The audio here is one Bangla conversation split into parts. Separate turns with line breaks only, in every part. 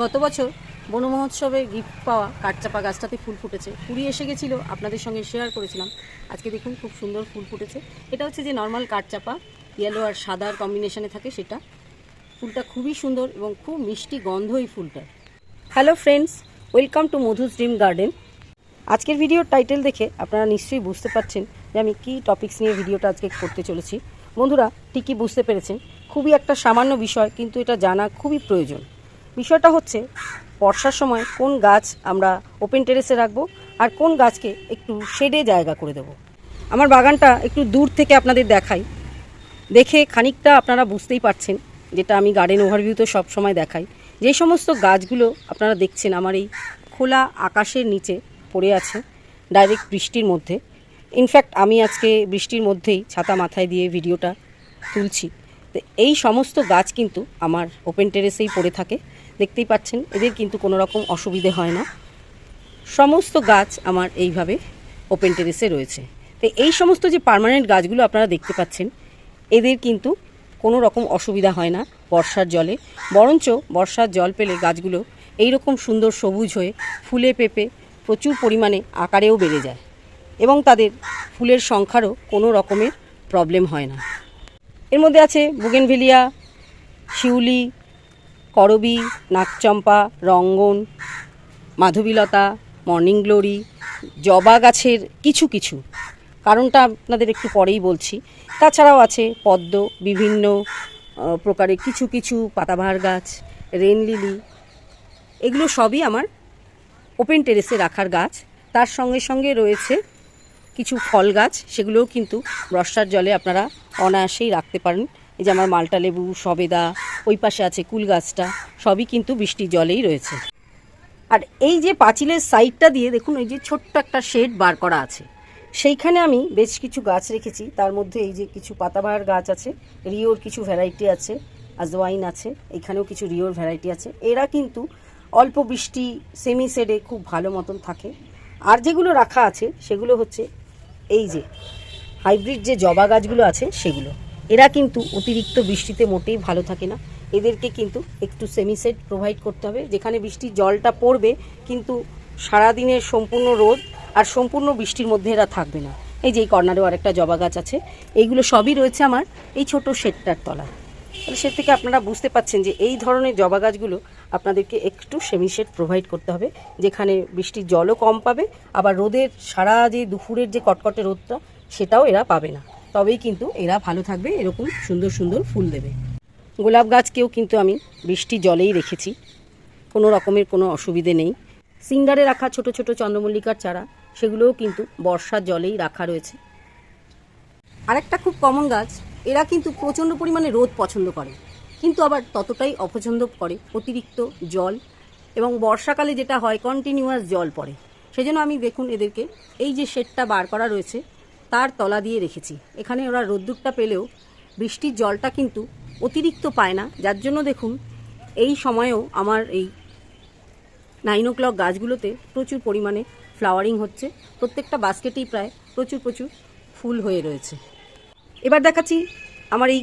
গত বছর বন মহোৎসবে গিফট পাওয়া কাঠচাপা গাছটাতে ফুল ফুটেছে। কুড়ি এসে গেছিল, আপনাদের সঙ্গে শেয়ার করেছিলাম। আজকে দেখুন খুব সুন্দর ফুল ফুটেছে। এটা হচ্ছে যে নর্মাল কাঠচাপা ইয়েলো আর সাদার কম্বিনেশনে থাকে সেটা। ফুলটা খুবই সুন্দর এবং খুব মিষ্টি গন্ধ এই ফুলটার। Hello friends welcome to Madhu's dream garden আজকের ভিডিওর টাইটেল দেখে আপনারা নিশ্চয়ই বুঝতে পারছেন যে আমি কী টপিক্স নিয়ে ভিডিওটা আজকে করতে চলেছি। বন্ধুরা, ঠিকই বুঝতে পেরেছেন। খুবই একটা সামান্য বিষয়, কিন্তু এটা জানা খুবই প্রয়োজন। বিষয়টা হচ্ছে বর্ষার সময় কোন গাছ আমরা ওপেন টেরেসে রাখব আর কোন গাছকে একটু শেডে জায়গা করে দেবো। আমার বাগানটা একটু দূর থেকে আপনাদের দেখাই। দেখে খানিকটা আপনারা বুঝতেই পারছেন, যেটা আমি গার্ডেন ওভারভিউতে সব সময় দেখাই। যে সমস্ত গাছগুলো আপনারা দেখছেন, আমার এই খোলা আকাশের নিচে পড়ে আছে ডাইরেক্ট বৃষ্টির মধ্যে। ইনফ্যাক্ট আমি আজকে বৃষ্টির মধ্যেই ছাতা মাথায় দিয়ে ভিডিওটা তুলছি। তো এই সমস্ত গাছ কিন্তু আমার ওপেন টেরেসেই পড়ে থাকে। দেখতেই পাচ্ছেন, এদের কিন্তু কোনো রকম অসুবিধে হয় না। সমস্ত গাছ আমার এইভাবে ওপেন টেরেসে রয়েছে। তো এই সমস্ত যে পার্মানেন্ট গাছগুলো আপনারা দেখতে পাচ্ছেন, এদের কিন্তু কোনো রকম অসুবিধা হয় না বর্ষার জলে। বরঞ্চ বর্ষার জল পেলে গাছগুলো এই রকম সুন্দর সবুজ হয়ে ফুলে পেঁপে প্রচুর পরিমাণে আকারেও বেড়ে যায় এবং তাদের ফুলের সংখ্যারও কোনো রকমের প্রবলেম হয় না। এর মধ্যে আছে বুগেনভেলিয়া শিউলি করবি নাকচম্পা রঙ্গন, মাধবীলতা, মর্নিং গ্লোরি, জবা গাছের কিছু কিছু। কারণটা আপনাদের একটু পরেই বলছি। তাছাড়াও আছে পদ্ম, বিভিন্ন প্রকারের কিছু কিছু পাতাবাহার গাছ, রেন লিলি। এগুলো সবই আমার ওপেন টেরেসে রাখার গাছ। তার সঙ্গে সঙ্গে রয়েছে কিছু ফল গাছ, সেগুলোও কিন্তু বর্ষার জলে আপনারা অনায়াসেই রাখতে পারেন। এই যে আমার মালটা লেবু, সবেদা, ওই পাশে আছে কুল গাছটা, সবই কিন্তু বৃষ্টির জলেই রয়েছে। আর এই যে পাঁচিলের সাইডটা দিয়ে দেখুন, এই যে ছোট্ট একটা শেড বার করা আছে। সেইখানে আমি বেশ কিছু গাছ রেখেছি। তার মধ্যে এই যে কিছু পাতাবাহার গাছ আছে, রিওর কিছু ভ্যারাইটি আছে, আজওয়াইন আছে, এখানেও কিছু রিওর ভ্যারাইটি আছে। এরা কিন্তু অল্প বৃষ্টি সেমি শেডে খুব ভালো মতন থাকে। আর যেগুলো রাখা আছে, সেগুলো হচ্ছে এই যে হাইব্রিড যে জবা গাছগুলো আছে, সেগুলো। এরা কিন্তু অতিরিক্ত বৃষ্টিতে মোটেই ভালো থাকে না। এদেরকে কিন্তু একটু সেমিসেট প্রোভাইড করতে হবে। যেখানে বৃষ্টির জলটা পড়বে, কিন্তু সারাদিনের সম্পূর্ণ রোদ আর সম্পূর্ণ বৃষ্টির মধ্যে এরা থাকবে না। এই যে এই কর্নারেও আরেকটা জবা গাছ আছে, এইগুলো সবই রয়েছে আমার এই ছোট শেডটার তলায়। তাহলে সে থেকে আপনারা বুঝতে পাচ্ছেন যে এই ধরনের জবা গাছগুলো আপনাদেরকে একটু সেমিশেড প্রোভাইড করতে হবে, যেখানে বৃষ্টির জলও কম পাবে, আবার রোদের সারা যে দুপুরের যে কটকটে রোদটা, সেটাও এরা পাবে না। তবেই কিন্তু এরা ভালো থাকবে, এরকম সুন্দর সুন্দর ফুল দেবে। গোলাপ গাছকেও কিন্তু আমি বৃষ্টির জলেই রেখেছি, কোনো রকমের কোনো অসুবিধে নেই। সিঙ্গারে রাখা ছোট ছোট চন্দ্রমল্লিকার চারা, সেগুলোও কিন্তু বর্ষার জলেই রাখা রয়েছে। আরেকটা খুব কমন গাছ, এরা কিন্তু প্রচণ্ড পরিমাণে রোদ পছন্দ করে, কিন্তু আবার ততটাই অপছন্দ করে অতিরিক্ত জল এবং বর্ষাকালে যেটা হয় কন্টিনিউয়াস জল পড়ে। সেজন্য আমি দেখুন এদেরকে, এই যে শেডটা বার করা রয়েছে তার তলা দিয়ে রেখেছি। এখানে ওরা রোদ্দুরটা পেলেও বৃষ্টির জলটা কিন্তু অতিরিক্ত পায় না। যার জন্য দেখুন, এই সময়েও আমার এই নাইন ও ক্লক গাছগুলোতে প্রচুর পরিমাণে ফ্লাওয়ারিং হচ্ছে। প্রত্যেকটা বাস্কেটেই প্রায় প্রচুর প্রচুর ফুল হয়ে রয়েছে। এবার দেখাচ্ছি আমার এই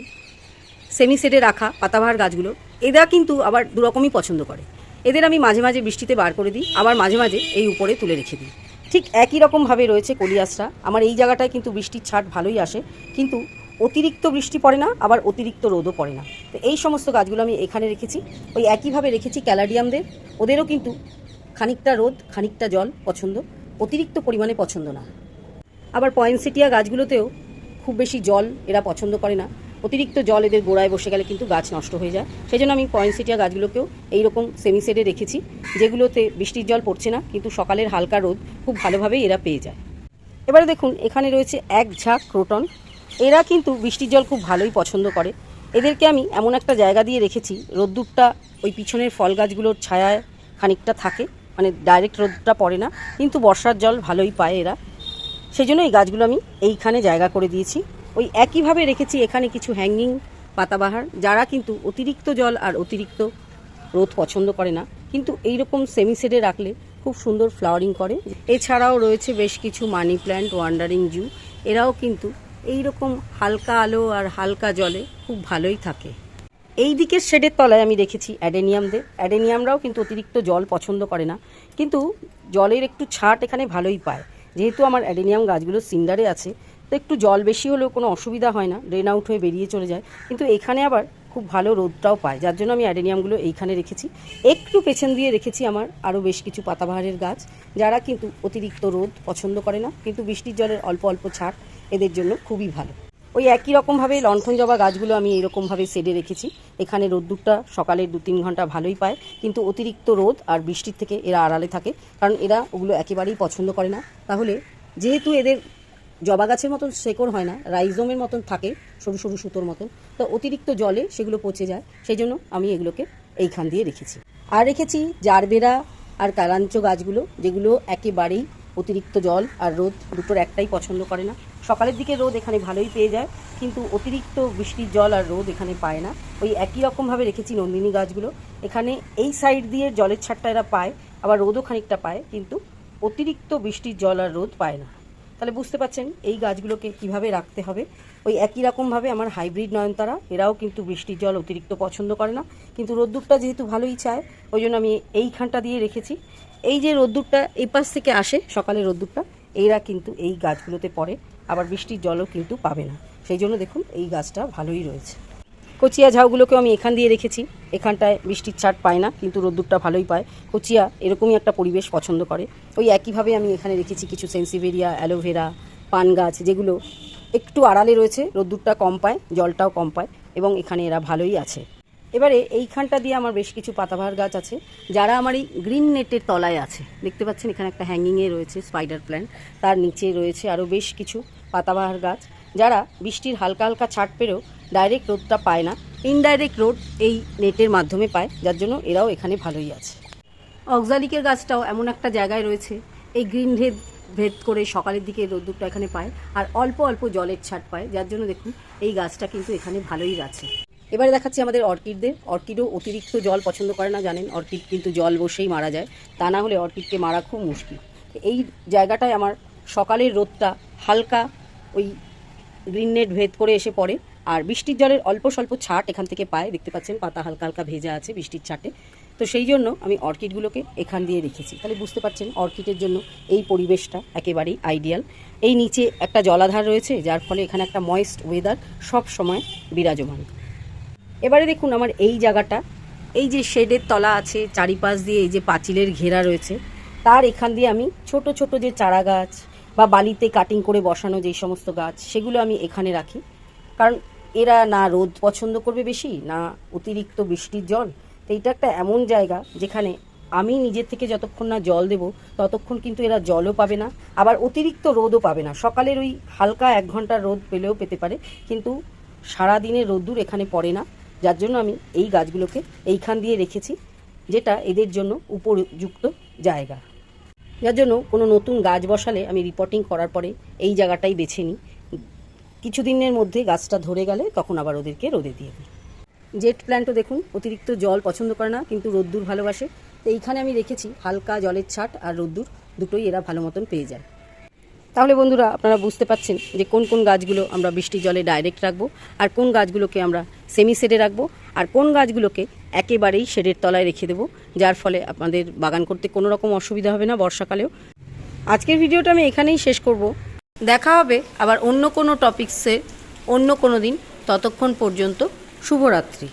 সেমি সেটে রাখা পাতাবাহার গাছগুলো। এরা কিন্তু আবার দুরকমই পছন্দ করে। এদের আমি মাঝে মাঝে বৃষ্টিতে বার করে দিই, আবার মাঝে মাঝে এই উপরে তুলে রেখে দিই। ঠিক একই রকমভাবে রয়েছে কলিয়াসরা। আমার এই জায়গাটায় কিন্তু বৃষ্টির ছাট ভালোই আসে। কিন্তু অতিরিক্ত বৃষ্টি পড়ে না, আবার অতিরিক্ত রোদও পড়ে না। তো এই সমস্ত গাছগুলো আমি এখানে রেখেছি। ওই একইভাবে রেখেছি ক্যালাডিয়ামদের। ওদেরও কিন্তু খানিকটা রোদ, খানিকটা জল পছন্দ। অতিরিক্ত পরিমাণে পছন্দ না। আবার পয়েন্সেটিয়া গাছগুলোতেও খুব বেশি জল এরা পছন্দ করে না। অতিরিক্ত জল এদের গোড়ায় বসে গেলে কিন্তু গাছ নষ্ট হয়ে যায়। সেই জন্য আমি পয়েন্সেটিয়া গাছগুলোকেও এইরকম সেমি সেডে রেখেছি, যেগুলোতে বৃষ্টির জল পড়ছে না, কিন্তু সকালের হালকা রোদ খুব ভালোভাবেই এরা পেয়ে যায়। এবারে দেখুন, এখানে রয়েছে এক ঝাঁক ক্রোটন এরা কিন্তু বৃষ্টির জল খুব ভালোই পছন্দ করে। এদেরকে আমি এমন একটা জায়গা দিয়ে রেখেছি, রোদ্দুরটা ওই পিছনের ফল গাছগুলোর ছায়ায় খানিকটা থাকে মানে ডাইরেক্ট রোদটা পড়ে না, কিন্তু বর্ষার জল ভালোই পায় এরা। সেই জন্য এই গাছগুলো আমি এইখানে জায়গা করে দিয়েছি। ওই একইভাবে রেখেছি এখানে কিছু হ্যাঙ্গিং পাতাবাহার, যারা কিন্তু অতিরিক্ত জল আর অতিরিক্ত রোদ পছন্দ করে না। কিন্তু এই রকম সেমি সেডে রাখলে খুব সুন্দর ফ্লাওয়ারিং করে। এছাড়াও রয়েছে বেশ কিছু মানি প্ল্যান্ট ওয়ান্ডারিং জু এরাও কিন্তু এই রকম হালকা আলো আর হালকা জলে খুব ভালোই থাকে। এই দিকের শেডের তলায় আমি রেখেছি অ্যাডেনিয়ামদের অ্যাডেনিয়ামরাও কিন্তু অতিরিক্ত জল পছন্দ করে না। কিন্তু জলের একটু ছাট এখানে ভালোই পায়। যেহেতু আমার অ্যাডেনিয়াম গাছগুলো সিন্ডারে আছে তো একটু জল বেশি হলেও কোনো অসুবিধা হয় না ড্রেন আউট হয়ে বেরিয়ে চলে যায়। কিন্তু এখানে আবার খুব ভালো রোদটাও পায়, যার জন্য আমি অ্যাডেনিয়ামগুলো এইখানে রেখেছি। একটু পেছন দিয়ে রেখেছি আমার আরও বেশ কিছু পাতাবাহারের গাছ, যারা কিন্তু অতিরিক্ত রোদ পছন্দ করে না, কিন্তু বৃষ্টির জলের অল্প অল্প ছাড় এদের জন্য খুবই ভালো। ওই একই রকমভাবে লণ্ঠন জবা গাছগুলো আমি এরকমভাবে সেডে রেখেছি। এখানে রোদ্দুরটা সকালের দু তিন ঘণ্টা ভালোই পায়, কিন্তু অতিরিক্ত রোদ আর বৃষ্টির থেকে এরা আড়ালে থাকে, কারণ এরা ওগুলো একেবারেই পছন্দ করে না। তাহলে যেহেতু এদের জবা গাছের মতন শেকড় হয় না, রাইজোমের মতন থাকে, সরু সরু সুতোর মতন। তো অতিরিক্ত জলে সেগুলো পচে যায়, সেই জন্য আমি এগুলোকে এইখান দিয়ে রেখেছি। আর রেখেছি জারবেরা আর কালাঞ্চ গাছগুলো, যেগুলো একেবারেই অতিরিক্ত জল আর রোদ দুটোর একটাই পছন্দ করে না। সকালের দিকে রোদ এখানে ভালোই পেয়ে যায়, কিন্তু অতিরিক্ত বৃষ্টির জল আর রোদ এখানে পায় না। ওই একই রকমভাবে রেখেছি নন্দিনী গাছগুলো। এখানে এই সাইড দিয়ে জলের ছাড়টা এরা পায়, আবার রোদও খানিকটা পায়, কিন্তু অতিরিক্ত বৃষ্টির জল আর রোদ পায় না। তাহলে বুঝতে পারছেন এই গাছগুলোকে কীভাবে রাখতে হবে। ওই একই রকমভাবে আমার হাইব্রিড নয়নতারা, এরাও কিন্তু বৃষ্টির জল অতিরিক্ত পছন্দ করে না। কিন্তু রোদ্দুরটা যেহেতু ভালোই চায় ওই জন্য আমি এইখানটা দিয়ে রেখেছি। এই যে রোদ্দুরটা এই পাশ থেকে আসে সকালে রোদ্দুরটা, এরা কিন্তু এই গাছগুলোতে পড়ে। আবার বৃষ্টির জলও কিন্তু পাবে না। সেই জন্য দেখুন এই গাছটা ভালোই রয়েছে। কচিয়া ঝাউগুলোকেও আমি এখান দিয়ে রেখেছি। এখানটায় বৃষ্টির ছাট পায় না, কিন্তু রোদ্দুরটা ভালোই পায়। কচিয়া এরকমই একটা পরিবেশ পছন্দ করে। ওই একইভাবে আমি এখানে রেখেছি কিছু সেন্সিভেরিয়া, অ্যালোভেরা, পান গাছ, যেগুলো একটু আড়ালে রয়েছে, রোদ্দুরটা কম পায়, জলটাও কম পায়, এবং এখানে এরা ভালোই আছে। এবারে এইখানটা দিয়ে আমার বেশ কিছু পাতাবাহার গাছ আছে, যারা আমার এই গ্রিন নেটের তলায় আছে। দেখতে পাচ্ছেন, এখানে একটা হ্যাঙ্গিংয়ে রয়েছে স্পাইডার প্ল্যান্ট তার নিচে রয়েছে আরও বেশ কিছু পাতাবাহার গাছ, যারা বৃষ্টির হালকা হালকা ছাট পেরেও ডাইরেক্ট রোদটা পায় না। ইনডাইরেক্ট রোদ এই নেটের মাধ্যমে পায় যার জন্য এরাও এখানে ভালোই আছে। অক্সালিকের গাছটাও এমন একটা জায়গায় রয়েছে এই গ্রিন ভেদ ভেদ করে সকালের দিকে রোদ্দুরটা এখানে পায় আর অল্প অল্প জলের ছাট পায় যার জন্য দেখুন এই গাছটা কিন্তু এখানে ভালোই আছে। এবারে দেখাচ্ছি আমাদের অর্কিডদের। অর্কিডও অতিরিক্ত জল পছন্দ করে না জানেন? অর্কিড কিন্তু জল বসেই মারা যায়। তা না হলে অর্কিডকে মারা খুব মুশকিল। এই জায়গাটায় আমার সকালের রোদটা হালকা ওই গ্রিন নেট ভেদ করে এসে পড়ে। আর বৃষ্টির জলের অল্প স্বল্প ছাট এখান থেকে পায়। দেখতে পাচ্ছেন, পাতা হালকা হালকা ভেজা আছে বৃষ্টির ছাটে। তো সেই জন্য আমি অর্কিডগুলোকে এখান দিয়ে রেখেছি। তাহলে বুঝতে পারছেন, অর্কিডের জন্য এই পরিবেশটা একেবারেই আইডিয়াল এই নিচে একটা জলাধার রয়েছে, যার ফলে এখানে একটা ময়েস্ট ওয়েদার সব সময় বিরাজমান। এবারে দেখুন আমার এই জায়গাটা। এই যে শেডের তলা আছে, চারিপাশ দিয়ে এই যে পাঁচিলের ঘেরা রয়েছে, তার এখান দিয়ে আমি ছোট ছোট যে চারা গাছ বা বালিতে কাটিং করে বসানো যেই সমস্ত গাছ, সেগুলো আমি এখানে রাখি। কারণ এরা না রোদ পছন্দ করবে বেশি, না অতিরিক্ত বৃষ্টির জল। তো এটা একটা এমন জায়গা যেখানে আমি নিজের থেকে যতক্ষণ না জল দেব, ততক্ষণ কিন্তু এরা জলও পাবে না, আবার অতিরিক্ত রোদও পাবে না। সকালের ওই হালকা এক ঘণ্টার রোদ পেলেও পেতে পারে, কিন্তু সারা সারাদিনের রোদ্দুর এখানে পড়ে না। যার জন্য আমি এই গাছগুলোকে এইখান দিয়ে রেখেছি, যেটা এদের জন্য উপযুক্ত জায়গা। যার জন্য কোনো নতুন গাছ বসালে আমি রিপোর্টিং করার পরে এই জায়গাটাই বেছে নিই। কিছুদিনের মধ্যে গাছটা ধরে গেলে তখন আবার ওদেরকে রোদে দিয়ে দিই। জেট প্ল্যান্টও দেখুন, অতিরিক্ত জল পছন্দ করে না, কিন্তু রোদ্দুর ভালোবাসে। তো এইখানে আমি রেখেছি হালকা জলের ছাট আর রোদ্দুর, দুটোই এরা ভালো মতন পেয়ে যায়। তাহলে বন্ধুরা, আপনারা বুঝতে পাচ্ছেন যে কোন কোন গাছগুলো আমরা বৃষ্টি জলে ডাইরেক্ট রাখব আর কোন গাছগুলোকে আমরা সেমি শেডে রাখব আর কোন গাছগুলোকে একেবারেই শেডের তলায় রেখে দেবো, যার ফলে আপনাদের বাগান করতে কোনো রকম অসুবিধা হবে না বর্ষাকালেও। আজকের ভিডিওটা আমি এখানেই শেষ করব। দেখা হবে আবার অন্য কোনো টপিক্সে অন্য কোনো দিন ততক্ষণ পর্যন্ত শুভরাত্রি।